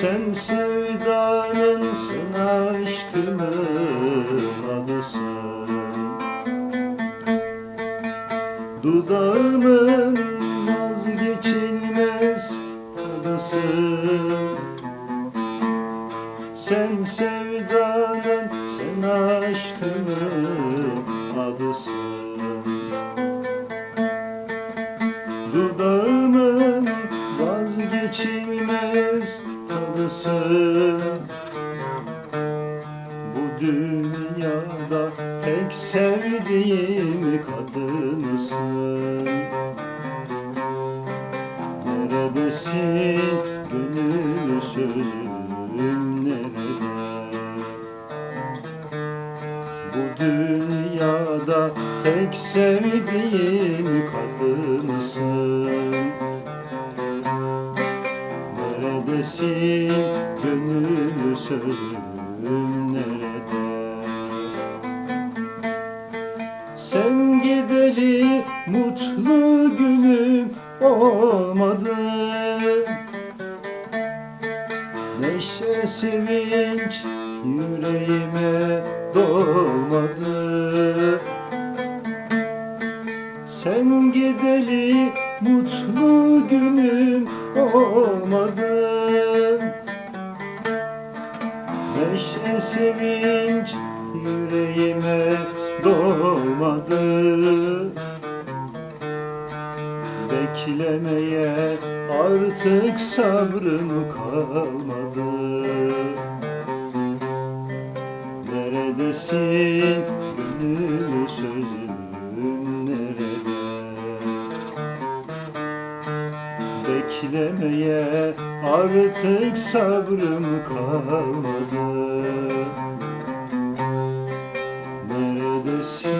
Sen sevdanın, sen aşkımın adısın. Dudağımın vazgeçilmez adısın. Sen sevdanın, sen aşkımın adısın. Dudağımın vazgeçilmez tadısın Bu dünyada tek sevdiğim kadınısın Neredesin? Gönül sözüm nerede? Bu dünyada tek sevdiğim kadınsın Neredesin gönül sözüm nerede? Sen gideli mutlu günüm olmadı. Neşe sevinç yüreğime dolmadı. Sen gideli mutlu günüm olmadı Neşe sevinç yüreğime dolmadı Beklemeye artık sabrım kalmadı. Neredesin gönül sözüm nerede Beklemeye artık sabrım kalmadı Neredesin?